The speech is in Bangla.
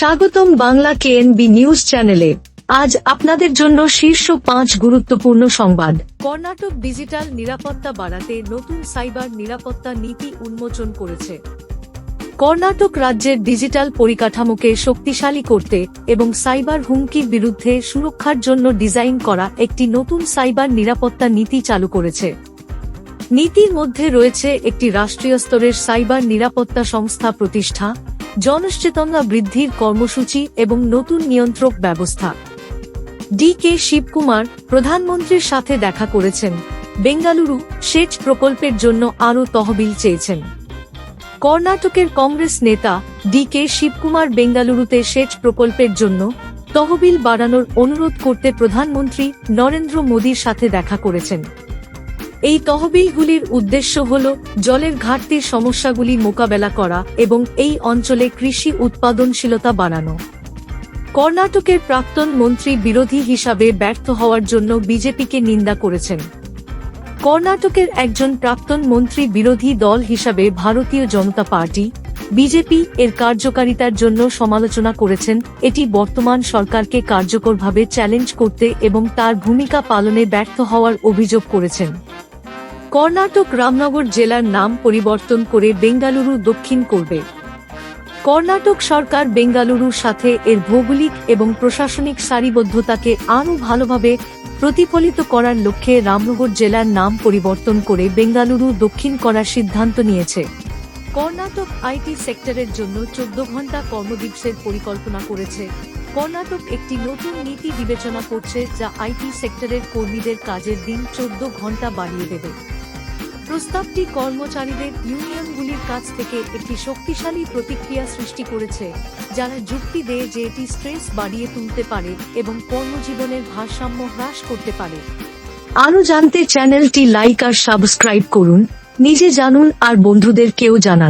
স্বাগতম বাংলা কেএনবি নিউজ চ্যানেলে আজ আপনাদের জন্য শীর্ষ পাঁচ গুরুত্বপূর্ণ সংবাদ। কর্ণাটক ডিজিটাল নিরাপত্তা বাড়াতে নতুন সাইবার নিরাপত্তা নীতি উন্মোচন করেছে। কর্ণাটক রাজ্যের ডিজিটাল পরিকাঠামোকে শক্তিশালী করতে এবং সাইবার হুমকির বিরুদ্ধে সুরক্ষার জন্য ডিজাইন করা একটি নতুন সাইবার নিরাপত্তা নীতি চালু করেছে। নীতির মধ্যে রয়েছে একটি রাষ্ট্রীয় স্তরের সাইবার নিরাপত্তা সংস্থা প্রতিষ্ঠা জনসচেতনতা বৃদ্ধির কর্মসূচি এবং নতুন নিয়ন্ত্রক ব্যবস্থা। ডি কে শিবকুমার প্রধানমন্ত্রীর সাথে দেখা করেছেন। বেঙ্গালুরু সেচ প্রকল্পের জন্য আরও তহবিল চেয়েছেন। কর্ণাটকের কংগ্রেস নেতা ডি কে শিবকুমার বেঙ্গালুরুতে সেচ প্রকল্পের জন্য তহবিল বাড়ানোর অনুরোধ করতে প্রধানমন্ত্রী নরেন্দ্র মোদীর সাথে দেখা করেছেন। এই তহবিলগুলির উদ্দেশ্য হল জলের ঘাটতির সমস্যাগুলি মোকাবেলা করা এবং এই অঞ্চলে কৃষি উৎপাদনশীলতা বাড়ানো। কর্ণাটকের প্রাক্তন মন্ত্রী বিরোধী হিসাবে ব্যর্থ হওয়ার জন্য বিজেপিকে নিন্দা করেছেন। কর্ণাটকের একজন প্রাক্তন মন্ত্রী বিরোধী দল হিসাবে ভারতীয় জনতা পার্টি, বিজেপি এর কার্যকারিতার জন্য সমালোচনা করেছেন। এটি বর্তমান সরকারকে কার্যকরভাবে চ্যালেঞ্জ করতে এবং তার ভূমিকা পালনে ব্যর্থ হওয়ার অভিযোগ করেছেন। কর্ণাটক রামনগর জেলার নাম পরিবর্তন করে বেঙ্গালুরু দক্ষিণ করবে। কর্ণাটক সরকার বেঙ্গালুরুর সাথে এর ভৌগোলিক এবং প্রশাসনিক সারিবদ্ধতাকে আরও ভালোভাবে প্রতিফলিত করার লক্ষ্যে রামনগর জেলার নাম পরিবর্তন করে বেঙ্গালুরু দক্ষিণ করার সিদ্ধান্ত নিয়েছে। কর্ণাটক আইটি সেক্টরের জন্য চোদ্দ ঘণ্টা কর্মদিবসের পরিকল্পনা করেছে। কর্ণাটক একটি নতুন নীতি বিবেচনা করছে যা আইটি সেক্টরের কর্মীদের কাজের দিন চোদ্দ ঘণ্টা বাড়িয়ে দেবে। প্রস্তাবটি কর্মচারীদের ইউনিয়নগুলির কাছ থেকে একটি শক্তিশালী প্রতিক্রিয়া সৃষ্টি করেছে, যারা যুক্তি দেয় যে এটি স্ট্রেস বাড়িয়ে তুলতে পারে এবং কর্মজীবনের ভারসাম্য হ্রাস করতে পারে। আরও জানতে চ্যানেলটি লাইক আর সাবস্ক্রাইব করুন, নিজে জানুন আর বন্ধুদেরকেও জানান।